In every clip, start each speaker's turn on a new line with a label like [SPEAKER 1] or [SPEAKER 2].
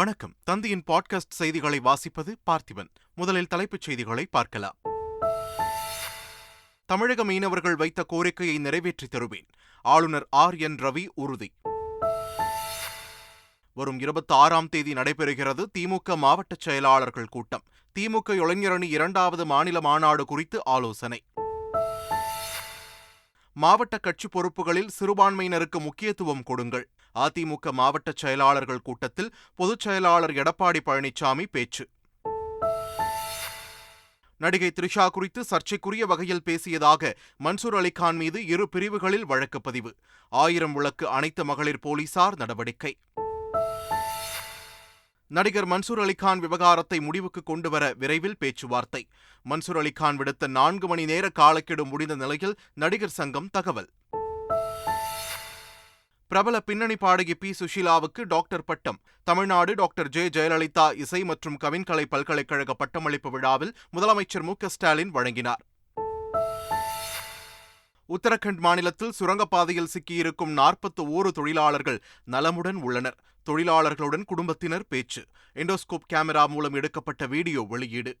[SPEAKER 1] வணக்கம் தந்தியின் பாட்காஸ்ட் செய்திகளை வாசிப்பது பார்த்திபன் முதலில் தலைப்புச் செய்திகளை பார்க்கலாம் தமிழக மீனவர்கள் வைத்த கோரிக்கையை நிறைவேற்றித் தருவேன் ஆளுநர் ஆர் என் ரவி உறுதி வரும் இருபத்தி ஆறாம் தேதி நடைபெறுகிறது திமுக மாவட்ட செயலாளர்கள் கூட்டம் திமுக இளைஞரணி இரண்டாவது மாநில மாநாடு குறித்து ஆலோசனை மாவட்ட கட்சி பொறுப்புகளில் சிறுபான்மையினருக்கு முக்கியத்துவம் கொடுங்கள் அதிமுக மாவட்ட செயலாளர்கள் கூட்டத்தில் பொதுச் செயலாளர் எடப்பாடி பழனிசாமி பேச்சு நடிகை த்ரிஷா குறித்து சர்ச்சைக்குரிய வகையில் பேசியதாக மன்சூர் அலிகான் மீது இரு பிரிவுகளில் வழக்கு பதிவு ஆயிரம் விளக்கு அனைத்து மகளிர் போலீசார் நடவடிக்கை நடிகர் மன்சூர் அலிகான் விவகாரத்தை முடிவுக்கு கொண்டுவர விரைவில் பேச்சுவார்த்தை மன்சூர் அலிகான் விடுத்த நான்கு மணி நேர காலக்கெடு முடிந்த நிலையில் நடிகர் சங்கம் தகவல் பிரபல பின்னணி பாடகி பி சுஷீலாவுக்கு டாக்டர் பட்டம் தமிழ்நாடு டாக்டர் ஜே ஜெயலலிதா இசை மற்றும் கவின்கலை பல்கலைக்கழக பட்டமளிப்பு விழாவில் முதலமைச்சர் மு ஸ்டாலின் வழங்கினார் உத்தரகண்ட் மாநிலத்தில் சுரங்கப்பாதையில் சிக்கியிருக்கும் நாற்பத்து ஓரு தொழிலாளர்கள் நலமுடன் உள்ளனர் தொழிலாளர்களுடன் குடும்பத்தினர் பேச்சு எண்டோஸ்கோப் கேமரா மூலம் எடுக்கப்பட்ட வீடியோ வெளியீடு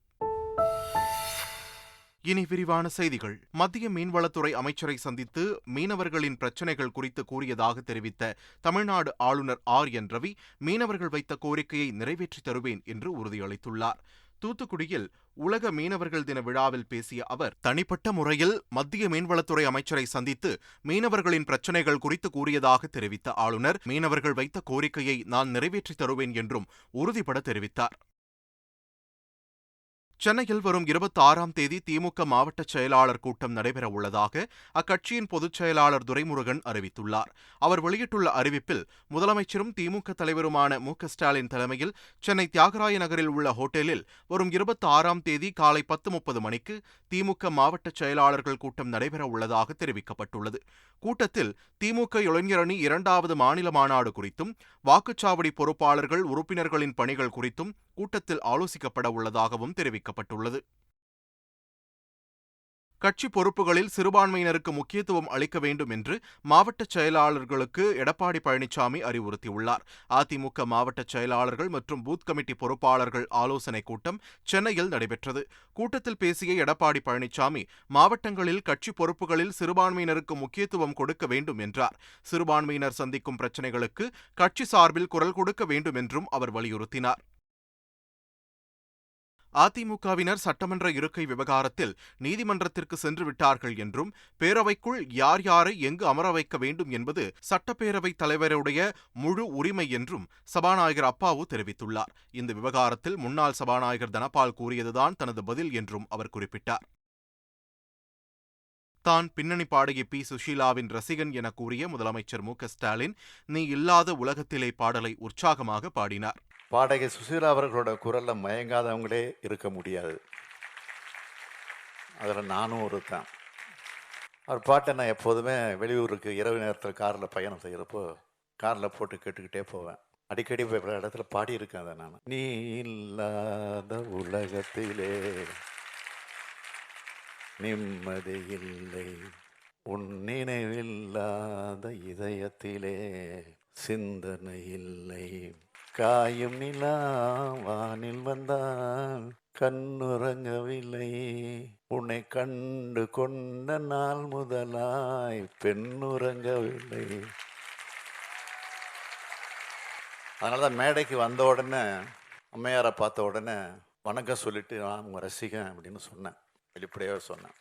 [SPEAKER 1] இனி விரிவான செய்திகள் மத்திய மீன்வளத்துறை அமைச்சரை சந்தித்து மீனவர்களின் பிரச்சினைகள் குறித்து கூறியதாக தெரிவித்த தமிழ்நாடு ஆளுநர் ஆர் என் ரவி மீனவர்கள் வைத்த கோரிக்கையை நிறைவேற்றி தருவேன் என்று உறுதியளித்துள்ளார் தூத்துக்குடியில் உலக மீனவர்கள் தின விழாவில் பேசிய அவர் தனிப்பட்ட முறையில் மத்திய மீன்வளத்துறை அமைச்சரை சந்தித்து மீனவர்களின் பிரச்சினைகள் குறித்து கூறியதாக தெரிவித்த ஆளுநர் மீனவர்கள் வைத்த கோரிக்கையை நான் நிறைவேற்றித் தருவேன் என்றும் உறுதிபட தெரிவித்தார் சென்னையில் வரும் இருபத்தி ஆறாம் தேதி திமுக மாவட்ட செயலாளர் கூட்டம் நடைபெற உள்ளதாக அக்கட்சியின் பொதுச் செயலாளர் துரைமுருகன் அறிவித்துள்ளார் அவர் வெளியிட்டுள்ள அறிவிப்பில் முதலமைச்சரும் திமுக தலைவருமான மு ஸ்டாலின் தலைமையில் சென்னை தியாகராய நகரில் உள்ள ஹோட்டலில் வரும் இருபத்தி ஆறாம் தேதி காலை பத்து முப்பது மணிக்கு திமுக மாவட்ட செயலாளர்கள் கூட்டம் நடைபெற உள்ளதாக தெரிவிக்கப்பட்டுள்ளது கூட்டத்தில் திமுக இளைஞரணி இரண்டாவது மாநில மாநாடு குறித்தும் வாக்குச்சாவடி பொறுப்பாளர்கள் உறுப்பினர்களின் பணிகள் குறித்தும் கூட்டத்தில் ஆலோசிக்கப்பட உள்ளதாகவும் தெரிவிக்கப்பட்டுள்ளது கட்சி பொறுப்புகளில் சிறுபான்மையினருக்கு முக்கியத்துவம் அளிக்க வேண்டும் என்று மாவட்ட செயலாளர்களுக்கு எடப்பாடி பழனிசாமி அறிவுறுத்தியுள்ளார் அதிமுக மாவட்ட செயலாளர்கள் மற்றும் பூத் கமிட்டி பொறுப்பாளர்கள் ஆலோசனைக் கூட்டம் சென்னையில் நடைபெற்றது கூட்டத்தில் பேசிய எடப்பாடி பழனிசாமி மாவட்டங்களில் கட்சி பொறுப்புகளில் சிறுபான்மையினருக்கு முக்கியத்துவம் கொடுக்க வேண்டும் என்றார் சிறுபான்மையினர் சந்திக்கும் பிரச்சினைகளுக்கு கட்சி சார்பில் குரல் கொடுக்க வேண்டும் என்றும் அவர் வலியுறுத்தினார் அதிமுகவினர் சட்டமன்ற இருக்கை விவகாரத்தில் நீதிமன்றத்திற்கு சென்று விட்டார்கள் என்றும் பேரவைக்குள் யார் யாரை எங்கு அமர வைக்க வேண்டும் என்பது சட்டப்பேரவைத் தலைவருடைய முழு உரிமை என்றும் சபாநாயகர் அப்பாவு தெரிவித்துள்ளார் இந்த விவகாரத்தில் முன்னாள் சபாநாயகர் தனபால் கூறியதுதான் தனது பதில் என்றும் அவர் குறிப்பிட்டார் தான் பின்னணி பாடகி பி சுஷீலாவின் ரசிகன் என கூறிய முதலமைச்சர் மு ஸ்டாலின் நீ இல்லாத உலகத்திலே பாடலை உற்சாகமாக பாடினார்
[SPEAKER 2] பாடகி சுசீலா அவர்களோட குரலில் மயங்காதவங்களே இருக்க முடியாது அதில் நானும் ஒருத்தன் அவர் பாட்டை நான் எப்போதுமே வெளியூருக்கு இரவு நேரத்தில் காரில் பயணம் செய்கிறப்போ காரில் போட்டு கேட்டுக்கிட்டே போவேன் அடிக்கடி பல இடத்துல பாடியிருக்கேன் அதை நான் நீ இல்லாத உலகத்திலே நிம்மதி இல்லை உன் நினைவில்லாத இதயத்திலே சிந்தனை இல்லை காயும் நிலா வானில் வந்தால் கண்ணுறங்கவில்லை உன்னை கண்டு கொண்ட நாள் முதலாய் பெண்ணுறங்கவில்லை அதனால தான் மேடைக்கு வந்த உடனே அம்மையாரை பார்த்த உடனே வணக்கம் சொல்லிட்டு நான் உங்கள் ரசிகன் அப்படின்னு சொன்னேன் வெளிப்படையாக சொன்னேன்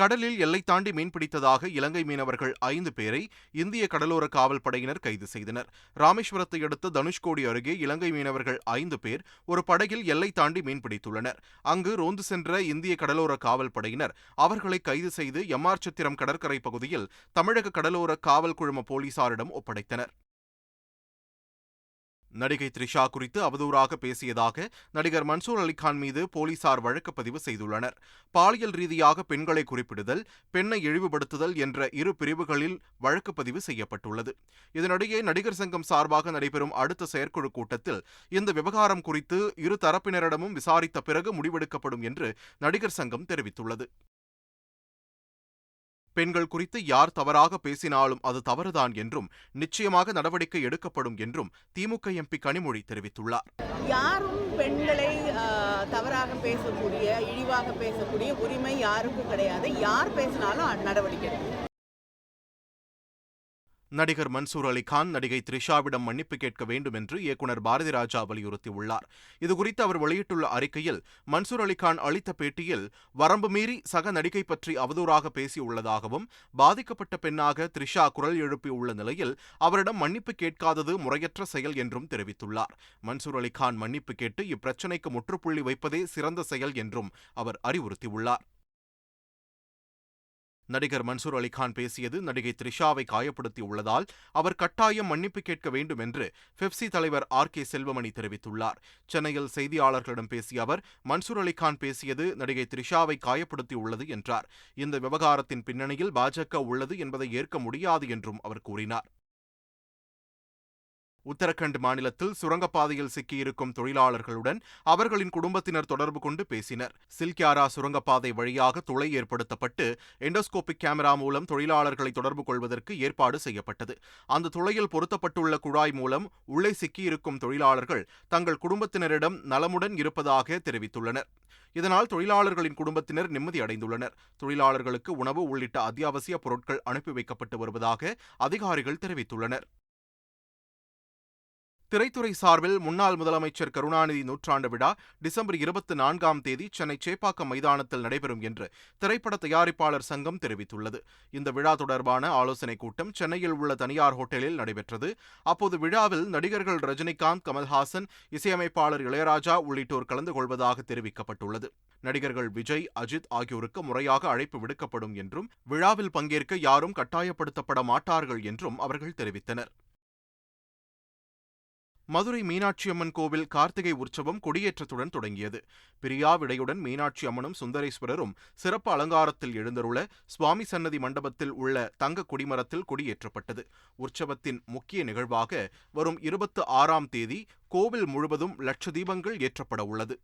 [SPEAKER 1] கடலில் எல்லை தாண்டி மீன்பிடித்ததாக இலங்கை மீனவர்கள் ஐந்து பேரை இந்திய கடலோர காவல் படையினர் கைது செய்தனர் ராமேஸ்வரத்தை அடுத்த தனுஷ்கோடி அருகே இலங்கை மீனவர்கள் ஐந்து பேர் ஒரு படகில் எல்லை தாண்டி மீன்பிடித்துள்ளனர் அங்கு ரோந்து சென்ற இந்திய கடலோர காவல் படையினர் அவர்களை கைது செய்து எம்ஆர் சத்திரம் கடற்கரை பகுதியில் தமிழக கடலோர காவல் குழும போலீசாரிடம் ஒப்படைத்தனர் நடிகை த்ரிஷா குறித்து அவதூறாக பேசியதாக நடிகர் மன்சூர் அலிகான் மீது போலீசார் வழக்குப்பதிவு செய்துள்ளனர் பாலியல் ரீதியாக பெண்களை குறிப்பிடுதல் பெண்ணை இழிவுபடுத்துதல் என்ற இரு பிரிவுகளில் வழக்குப்பதிவு செய்யப்பட்டுள்ளது இதனிடையே நடிகர் சங்கம் சார்பாக நடைபெறும் அடுத்த செயற்குழு கூட்டத்தில் இந்த விவகாரம் குறித்து இரு தரப்பினரிடமும் விசாரித்த பிறகு முடிவெடுக்கப்படும் என்று நடிகர் சங்கம் தெரிவித்துள்ளது பெண்கள் குறித்து யார் தவறாக பேசினாலும் அது தவறுதான் என்றும் நிச்சயமாக நடவடிக்கை எடுக்கப்படும் என்றும் திமுக எம்பி கனிமொழி தெரிவித்துள்ளார்
[SPEAKER 3] யாரும் பெண்களை தவறாக பேசக்கூடிய இழிவாக பேசக்கூடிய உரிமை யாருக்கும் கிடையாது யார் பேசினாலும் நடவடிக்கை
[SPEAKER 1] நடிகர் மன்சூர் அலிகான் நடிகை த்ரிஷாவிடம் மன்னிப்பு கேட்க வேண்டும் என்று இயக்குநர் பாரதி ராஜா வலியுறுத்தியுள்ளார் இதுகுறித்து அவர் வெளியிட்டுள்ள அறிக்கையில் மன்சூர் அலிகான் அளித்த பேட்டியில் வரம்பு மீறி சக நடிகை பற்றி அவதூறாக பேசியுள்ளதாகவும் பாதிக்கப்பட்ட பெண்ணாக த்ரிஷா குரல் எழுப்பியுள்ள நிலையில் அவரிடம் மன்னிப்பு கேட்காதது முறையற்ற செயல் என்றும் தெரிவித்துள்ளார் மன்சூர் அலிகான் மன்னிப்பு கேட்டு இப்பிரச்சினைக்கு முற்றுப்புள்ளி வைப்பதே சிறந்த செயல் என்றும் அவர் அறிவுறுத்தியுள்ளார் நடிகர் மன்சூர் அலிகான் பேசியது நடிகை த்ரிஷாவை காயப்படுத்தி உள்ளதால் அவர் கட்டாயம் மன்னிப்பு கேட்க வேண்டும் என்று பெப்சி தலைவர் ஆர் கே செல்வமணி தெரிவித்துள்ளார் சென்னையில் செய்தியாளர்களிடம் பேசிய அவர் மன்சூர் அலிகான் பேசியது நடிகை த்ரிஷாவை காயப்படுத்தி உள்ளது என்றார் இந்த விவகாரத்தின் பின்னணியில் பாஜக உள்ளது என்பதை ஏற்க முடியாது என்றும் அவர் கூறினார் உத்தரகண்ட் மாநிலத்தில் சுரங்கப்பாதையில் சிக்கியிருக்கும் தொழிலாளர்களுடன் அவர்களின் குடும்பத்தினர் தொடர்பு கொண்டு பேசினர் சில்கியாரா சுரங்கப்பாதை வழியாக துளை ஏற்படுத்தப்பட்டு எண்டோஸ்கோபிக் கேமரா மூலம் தொழிலாளர்களை தொடர்பு கொள்வதற்கு ஏற்பாடு செய்யப்பட்டது அந்த துளையில் பொருத்தப்பட்டுள்ள குழாய் மூலம் உள்ளே சிக்கியிருக்கும் தொழிலாளர்கள் தங்கள் குடும்பத்தினரிடம் நலமுடன் இருப்பதாக தெரிவித்துள்ளனர் இதனால் தொழிலாளர்களின் குடும்பத்தினர் நிம்மதியடைந்துள்ளனர் தொழிலாளர்களுக்கு உணவு உள்ளிட்ட அத்தியாவசிய பொருட்கள் அனுப்பி வைக்கப்பட்டு வருவதாக அதிகாரிகள் தெரிவித்துள்ளனர் திரைத்துறை சார்பில் முன்னாள் முதலமைச்சர் கருணாநிதி நூற்றாண்டு விழா டிசம்பர் இருபத்தி நான்காம் தேதி சென்னை சேப்பாக்கம் மைதானத்தில் நடைபெறும் என்று திரைப்பட தயாரிப்பாளர் சங்கம் தெரிவித்துள்ளது இந்த விழா தொடர்பான ஆலோசனைக் கூட்டம் சென்னையில் உள்ள தனியார் ஹோட்டலில் நடைபெற்றது அப்போது விழாவில் நடிகர்கள் ரஜினிகாந்த் கமல்ஹாசன் இசையமைப்பாளர் இளையராஜா உள்ளிட்டோர் கலந்து கொள்வதாக தெரிவிக்கப்பட்டுள்ளது நடிகர்கள் விஜய் அஜித் ஆகியோருக்கு முறையாக அழைப்பு விடுக்கப்படும் என்றும் விழாவில் பங்கேற்க யாரும் கட்டாயப்படுத்தப்பட மாட்டார்கள் என்றும் அவர்கள் தெரிவித்தனர் மதுரை மீனாட்சி அம்மன் கோவில் கார்த்திகை உற்சவம் கொடியேற்றத்துடன் தொடங்கியது பிரியாவிடையுடன் மீனாட்சி அம்மனும் சுந்தரேஸ்வரரும் சிறப்பு அலங்காரத்தில் எழுந்தருள சுவாமி சன்னதி மண்டபத்தில் உள்ள தங்க குடிமரத்தில் கொடியேற்றப்பட்டது உற்சவத்தின் முக்கிய நிகழ்வாக வரும் இருபத்து ஆறாம் தேதி கோவில் முழுவதும் லட்ச தீபங்கள் ஏற்றப்பட உள்ளது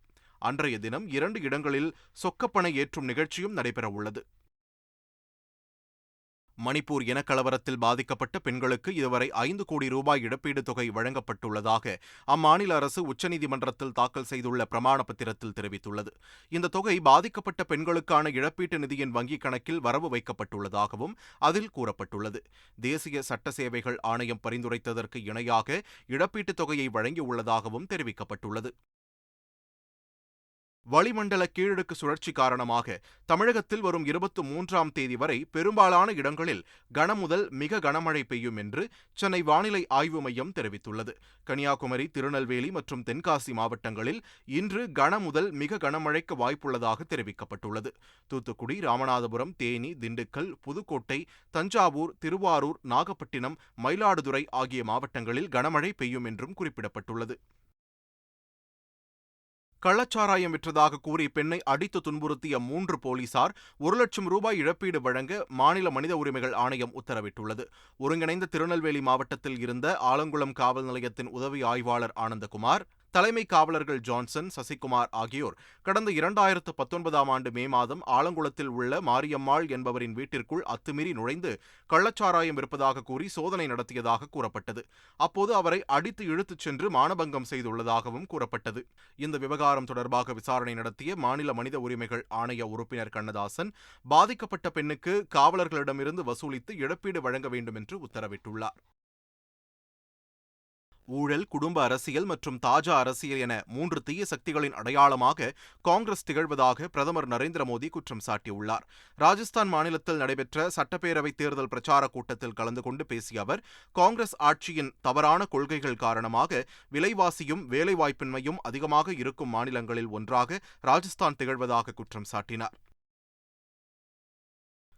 [SPEAKER 1] அன்றைய தினம் இரண்டு இடங்களில் சொக்கப்பனை ஏற்றும் நிகழ்ச்சியும் நடைபெறவுள்ளது மணிப்பூர் இனக்கலவரத்தில் பாதிக்கப்பட்ட பெண்களுக்கு இதுவரை ஐந்து கோடி ரூபாய் இழப்பீடு தொகை வழங்கப்பட்டுள்ளதாக அம்மாநில அரசு உச்சநீதிமன்றத்தில் தாக்கல் செய்துள்ள பிரமாண பத்திரத்தில் தெரிவித்துள்ளது இந்த தொகை பாதிக்கப்பட்ட பெண்களுக்கான இழப்பீட்டு நிதியின் வங்கிக் கணக்கில் வரவு வைக்கப்பட்டுள்ளதாகவும் அதில் கூறப்பட்டுள்ளது தேசிய சட்ட சேவைகள் ஆணையம் பரிந்துரைத்ததற்கு இணையாக இழப்பீட்டுத் தொகையை வழங்கியுள்ளதாகவும் தெரிவிக்கப்பட்டுள்ளது வளிமண்டல கீழடுக்கு சுழற்சி காரணமாக தமிழகத்தில் வரும் இருபத்தி மூன்றாம் தேதி வரை பெரும்பாலான இடங்களில் கனமுதல் மிக கனமழை பெய்யும் என்று சென்னை வானிலை ஆய்வு மையம் தெரிவித்துள்ளது கன்னியாகுமரி திருநெல்வேலி மற்றும் தென்காசி மாவட்டங்களில் இன்று கனமுதல் மிக கனமழைக்கு வாய்ப்புள்ளதாக தெரிவிக்கப்பட்டுள்ளது தூத்துக்குடி ராமநாதபுரம் தேனி திண்டுக்கல் புதுக்கோட்டை தஞ்சாவூர் திருவாரூர் நாகப்பட்டினம் மயிலாடுதுறை ஆகிய மாவட்டங்களில் கனமழை பெய்யும் என்றும் குறிப்பிடப்பட்டுள்ளது கள்ளச்சாராயம் விற்றதாக கூறி பெண்ணை அடித்து துன்புறுத்திய மூன்று போலீசார் ஒரு லட்சம் ரூபாய் இழப்பீடு வழங்க மாநில மனித உரிமைகள் ஆணையம் உத்தரவிட்டுள்ளது ஒருங்கிணைந்த திருநெல்வேலி மாவட்டத்தில் இருந்த ஆலங்குளம் காவல் நிலையத்தின் உதவி ஆய்வாளர் ஆனந்தகுமார் தலைமை காவலர்கள் ஜான்சன் சசிகுமார் ஆகியோர் கடந்த இரண்டாயிரத்து பத்தொன்பதாம் ஆண்டு மே மாதம் ஆலங்குளத்தில் உள்ள மாரியம்மாள் என்பவரின் வீட்டிற்குள் அத்துமீறி நுழைந்து கள்ளச்சாராயம் இருப்பதாக கூறி சோதனை நடத்தியதாக கூறப்பட்டது அப்போது அவரை அடித்து இழுத்துச் சென்று மானபங்கம் செய்துள்ளதாகவும் கூறப்பட்டது இந்த விவகாரம் தொடர்பாக விசாரணை நடத்திய மாநில மனித உரிமைகள் ஆணைய உறுப்பினர் கண்ணதாசன் பாதிக்கப்பட்ட பெண்ணுக்கு காவலர்களிடமிருந்து வசூலித்து இழப்பீடு வழங்க வேண்டும் என்று உத்தரவிட்டுள்ளார் ஊழல் குடும்ப அரசியல் மற்றும் தாஜா அரசியல் என மூன்று தீய சக்திகளின் அடையாளமாக காங்கிரஸ் திகழ்வதாக பிரதமர் நரேந்திர மோடி குற்றம் சாட்டியுள்ளார் ராஜஸ்தான் மாநிலத்தில் நடைபெற்ற சட்டப்பேரவைத் தேர்தல் பிரச்சார கூட்டத்தில் கலந்து கொண்டு பேசிய அவர் காங்கிரஸ் ஆட்சியின் தவறான கொள்கைகள் காரணமாக விலைவாசியும் வேலைவாய்ப்பின்மையும் அதிகமாக இருக்கும் மாநிலங்களில் ஒன்றாக ராஜஸ்தான் திகழ்வதாக குற்றம் சாட்டினார்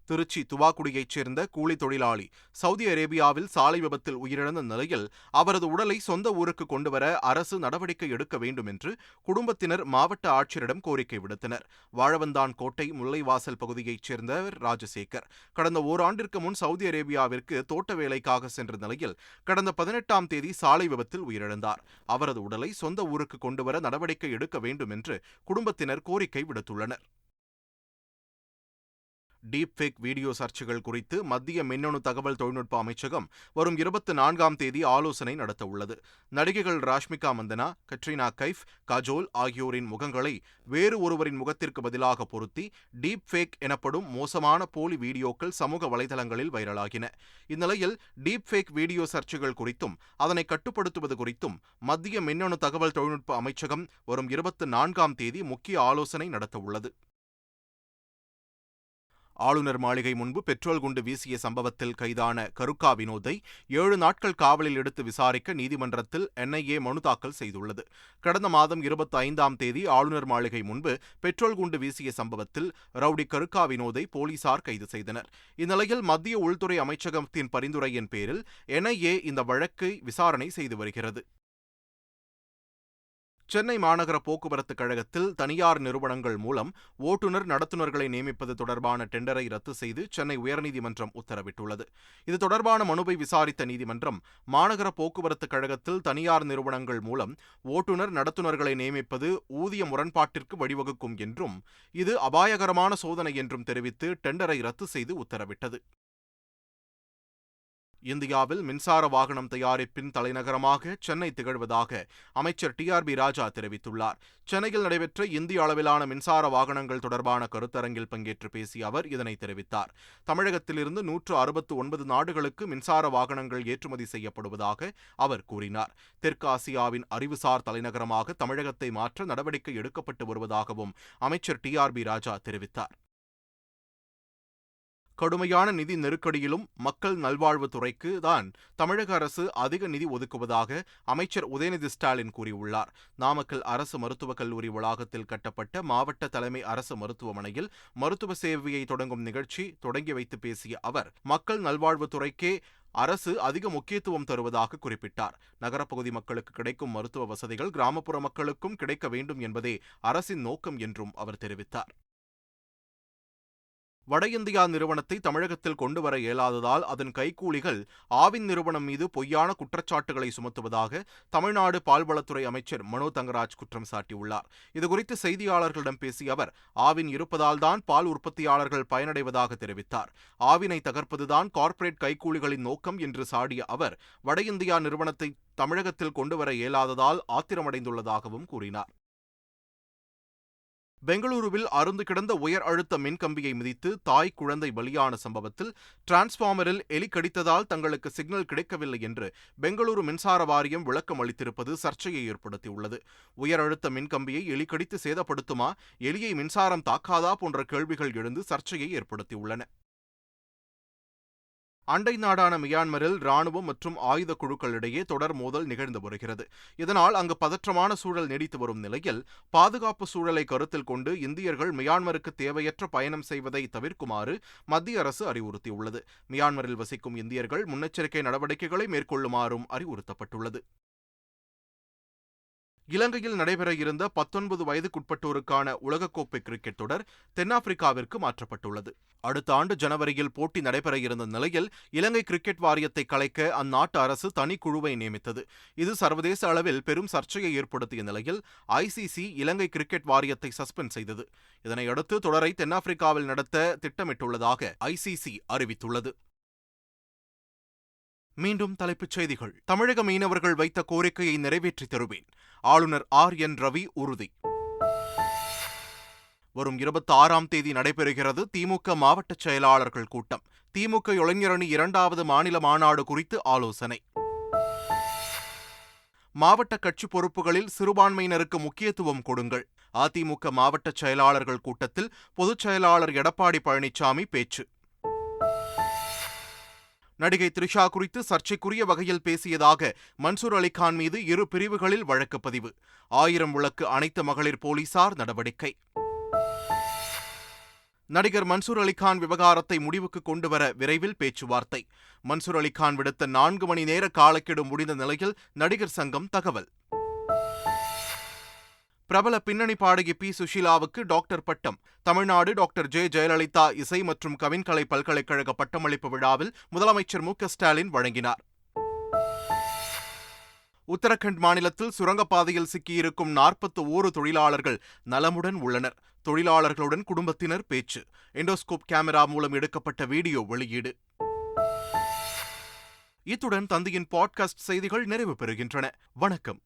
[SPEAKER 1] திருச்சி துவாக்குடியைச் சேர்ந்த கூலி தொழிலாளி சவுதி அரேபியாவில் சாலை விபத்தில் உயிரிழந்த நிலையில் அவரது உடலை சொந்த ஊருக்கு கொண்டுவர அரசு நடவடிக்கை எடுக்க வேண்டும் என்று குடும்பத்தினர் மாவட்ட ஆட்சியரிடம் கோரிக்கை விடுத்தனர் வாழவந்தான் கோட்டை முல்லைவாசல் பகுதியைச் சேர்ந்தவர் ராஜசேகர் கடந்த ஓராண்டிற்கு முன் சவுதி அரேபியாவிற்கு தோட்ட வேலைக்காக சென்ற நிலையில் கடந்த பதினெட்டாம் தேதி சாலை விபத்தில் உயிரிழந்தார் அவரது உடலை சொந்த ஊருக்கு கொண்டுவர நடவடிக்கை எடுக்க வேண்டும் என்று குடும்பத்தினர் கோரிக்கை விடுத்துள்ளனர் டீப் ஃபேக் வீடியோ சர்ச்சைகள் குறித்து மத்திய மின்னணு தகவல் தொழில்நுட்ப அமைச்சகம் வரும் இருபத்தி நான்காம் தேதி ஆலோசனை நடத்தவுள்ளது நடிகைகள் ராஷ்மிகா மந்தனா கட்ரினா கைஃப் கஜோல் ஆகியோரின் முகங்களை வேறு ஒருவரின் முகத்திற்கு பதிலாக பொருத்தி டீப் ஃபேக் எனப்படும் மோசமான போலி வீடியோக்கள் சமூக வலைதளங்களில் வைரலாகின இந்நிலையில் டீப் ஃபேக் வீடியோ சர்ச்சைகள் குறித்தும் அதனை கட்டுப்படுத்துவது குறித்தும் மத்திய மின்னணு தகவல் தொழில்நுட்ப அமைச்சகம் வரும் இருபத்தி நான்காம் தேதி முக்கிய ஆலோசனை நடத்தவுள்ளது ஆளுநர் மாளிகை முன்பு பெட்ரோல் குண்டு வீசிய சம்பவத்தில் கைதான கருக்கா வினோத்தை ஏழு நாட்கள் காவலில் எடுத்து விசாரிக்க நீதிமன்றத்தில் என்ஐஏ மனு தாக்கல் செய்துள்ளது கடந்த மாதம் இருபத்தி ஐந்தாம் தேதி ஆளுநர் மாளிகை முன்பு பெட்ரோல் குண்டு வீசிய சம்பவத்தில் ரவுடி கருக்கா வினோதை போலீசார் கைது செய்தனர் இந்நிலையில் மத்திய உள்துறை அமைச்சகத்தின் பரிந்துரையின் பேரில் என்ஐஏ இந்த வழக்கை விசாரணை செய்து வருகிறது சென்னை மாநகர போக்குவரத்து கழகத்தில் தனியார் நிறுவனங்கள் மூலம் ஓட்டுநர் நடத்துனர்களை நியமிப்பது தொடர்பான டெண்டரை ரத்து செய்து சென்னை உயர்நீதிமன்றம் உத்தரவிட்டுள்ளது இது தொடர்பான மனுவை விசாரித்த நீதிமன்றம் மாநகர போக்குவரத்து கழகத்தில் தனியார் நிறுவனங்கள் மூலம் ஓட்டுநர் நடத்துனர்களை நியமிப்பது ஊதிய முரண்பாட்டிற்கு வழிவகுக்கும் என்றும் இது அபாயகரமான சோதனை என்றும் தெரிவித்து டெண்டரை ரத்து செய்து உத்தரவிட்டது இந்தியாவில் மின்சார வாகனம் தயாரிப்பின் தலைநகரமாக சென்னை திகழ்வதாக அமைச்சர் டி ஆர் பி ராஜா தெரிவித்துள்ளார் சென்னையில் நடைபெற்ற இந்திய அளவிலான மின்சார வாகனங்கள் தொடர்பான கருத்தரங்கில் பங்கேற்று பேசிய அவர் இதனை தெரிவித்தார் தமிழகத்திலிருந்து நூற்று அறுபத்து ஒன்பது நாடுகளுக்கு மின்சார வாகனங்கள் ஏற்றுமதி செய்யப்படுவதாக அவர் கூறினார் தெற்காசியாவின் அறிவுசார் தலைநகரமாக தமிழகத்தை மாற்ற நடவடிக்கை எடுக்கப்பட்டு வருவதாகவும் அமைச்சர் டி ஆர் பி ராஜா தெரிவித்தார் கடுமையான நிதி நெருக்கடியிலும் மக்கள் துறைக்கு தான் தமிழக அரசு அதிக நிதி ஒதுக்குவதாக அமைச்சர் உதயநிதி ஸ்டாலின் கூறியுள்ளார் நாமக்கல் அரசு மருத்துவக் கல்லூரி வளாகத்தில் கட்டப்பட்ட மாவட்ட தலைமை அரசு மருத்துவமனையில் மருத்துவ சேவையை தொடங்கும் நிகழ்ச்சி தொடங்கி வைத்து பேசிய அவர் மக்கள் துறைக்கே அரசு அதிக முக்கியத்துவம் தருவதாக குறிப்பிட்டார் நகரப்பகுதி மக்களுக்கு கிடைக்கும் மருத்துவ வசதிகள் கிராமப்புற மக்களுக்கும் கிடைக்க வேண்டும் என்பதே அரசின் நோக்கம் என்றும் அவர் தெரிவித்தார் வட இந்தியா நிறுவனத்தை தமிழகத்தில் கொண்டுவர இயலாததால் அதன் கைக்கூலிகள் ஆவின் நிறுவனம் மீது பொய்யான குற்றச்சாட்டுகளை சுமத்துவதாக தமிழ்நாடு பால்வளத்துறை அமைச்சர் மனோ தங்கராஜ் குற்றம் சாட்டியுள்ளார் இதுகுறித்து செய்தியாளர்களிடம் பேசிய அவர் ஆவின் இருப்பதால் தான் பால் உற்பத்தியாளர்கள் பயனடைவதாக தெரிவித்தார் ஆவினை தகர்ப்பதுதான் கார்ப்பரேட் கைக்கூலிகளின் நோக்கம் என்று சாடிய அவர் வட இந்தியா நிறுவனத்தை தமிழகத்தில் கொண்டுவர இயலாததால் ஆத்திரமடைந்துள்ளதாகவும் கூறினார் பெங்களூருவில் அருந்து கிடந்த உயர் அழுத்த மின்கம்பியை மிதித்து தாய் குழந்தை பலியான சம்பவத்தில் டிரான்ஸ்பார்மரில் எலி கடித்ததால் தங்களுக்கு சிக்னல் கிடைக்கவில்லை என்று பெங்களூரு மின்சார வாரியம் விளக்கம் அளித்திருப்பது சர்ச்சையை ஏற்படுத்தியுள்ளது உயர் அழுத்த மின்கம்பியை எலி கடித்து சேதப்படுத்துமா எலியை மின்சாரம் தாக்காதா போன்ற கேள்விகள் எழுந்து சர்ச்சையை ஏற்படுத்தியுள்ளன அண்டை நாடான மியான்மரில் ராணுவம் மற்றும் ஆயுத குழுக்களிடையே தொடர் மோதல் நிகழ்ந்து வருகிறது இதனால் அங்கு பதற்றமான சூழல் நீடித்து வரும் நிலையில் பாதுகாப்பு சூழலை கருத்தில் கொண்டு இந்தியர்கள் மியான்மருக்கு தேவையற்ற பயணம் செய்வதை தவிர்க்குமாறு மத்திய அரசு அறிவுறுத்தியுள்ளது மியான்மரில் வசிக்கும் இந்தியர்கள் முன்னெச்சரிக்கை நடவடிக்கைகளை மேற்கொள்ளுமாறும் அறிவுறுத்தப்பட்டுள்ளது இலங்கையில் நடைபெற இருந்த பத்தொன்பது வயதுக்குட்பட்டோருக்கான உலகக்கோப்பை கிரிக்கெட் தொடர் தென்னாப்பிரிக்காவிற்கு மாற்றப்பட்டுள்ளது அடுத்த ஆண்டு ஜனவரியில் போட்டி நடைபெற இருந்த நிலையில் இலங்கை கிரிக்கெட் வாரியத்தை கலைக்க அந்நாட்டு அரசு தனிக்குழுவை நியமித்தது இது சர்வதேச அளவில் பெரும் சர்ச்சையை ஏற்படுத்திய நிலையில் ஐசிசி இலங்கை கிரிக்கெட் வாரியத்தை சஸ்பெண்ட் செய்தது இதனையடுத்து தொடரை தென்னாப்பிரிக்காவில் நடத்த திட்டமிட்டுள்ளதாக ஐசிசி அறிவித்துள்ளது மீண்டும் தலைப்புச் செய்திகள் தமிழக மீனவர்கள் வைத்த கோரிக்கையை நிறைவேற்றி தருவேன் ஆளுநர் ஆர் என் ரவி உறுதி வரும் இருபத்தி ஆறாம் தேதி நடைபெறுகிறது திமுக மாவட்ட செயலாளர்கள் கூட்டம் திமுக இளைஞரணி இரண்டாவது மாநில மாநாடு குறித்து ஆலோசனை மாவட்ட கட்சி பொறுப்புகளில் சிறுபான்மையினருக்கு முக்கியத்துவம் கொடுங்கள் அதிமுக மாவட்ட செயலாளர்கள் கூட்டத்தில் பொதுச் செயலாளர் எடப்பாடி பழனிசாமி பேச்சு நடிகை த்ரிஷா குறித்து சர்ச்சைக்குரிய வகையில் பேசியதாக மன்சூர் அலிகான் மீது இரு பிரிவுகளில் வழக்கு பதிவு ஆயிரம் விளக்கு அனைத்து மகளிர் போலீசார் நடவடிக்கை நடிகர் மன்சூர் அலிகான் விவகாரத்தை முடிவுக்கு கொண்டுவர விரைவில் பேச்சுவார்த்தை மன்சூர் அலிகான் விடுத்த நான்கு மணி நேர காலக்கெடு முடிந்த நிலையில் நடிகர் சங்கம் தகவல் பிரபல பின்னணி பாடகி பி சுஷீலாவுக்கு டாக்டர் பட்டம் தமிழ்நாடு டாக்டர் ஜே ஜெயலலிதா இசை மற்றும் கவின்கலை பல்கலைக்கழக பட்டமளிப்பு விழாவில் முதலமைச்சர் மு ஸ்டாலின் வழங்கினார் உத்தரகண்ட் மாநிலத்தில் சுரங்கப்பாதையில் சிக்கியிருக்கும் நாற்பத்து ஓரு தொழிலாளர்கள் நலமுடன் உள்ளனர் தொழிலாளர்களுடன் குடும்பத்தினர் பேச்சு எண்டோஸ்கோப் கேமரா மூலம் எடுக்கப்பட்ட வீடியோ வெளியீடு இத்துடன் தந்தையின் பாட்காஸ்ட் செய்திகள் நிறைவு பெறுகின்றன வணக்கம்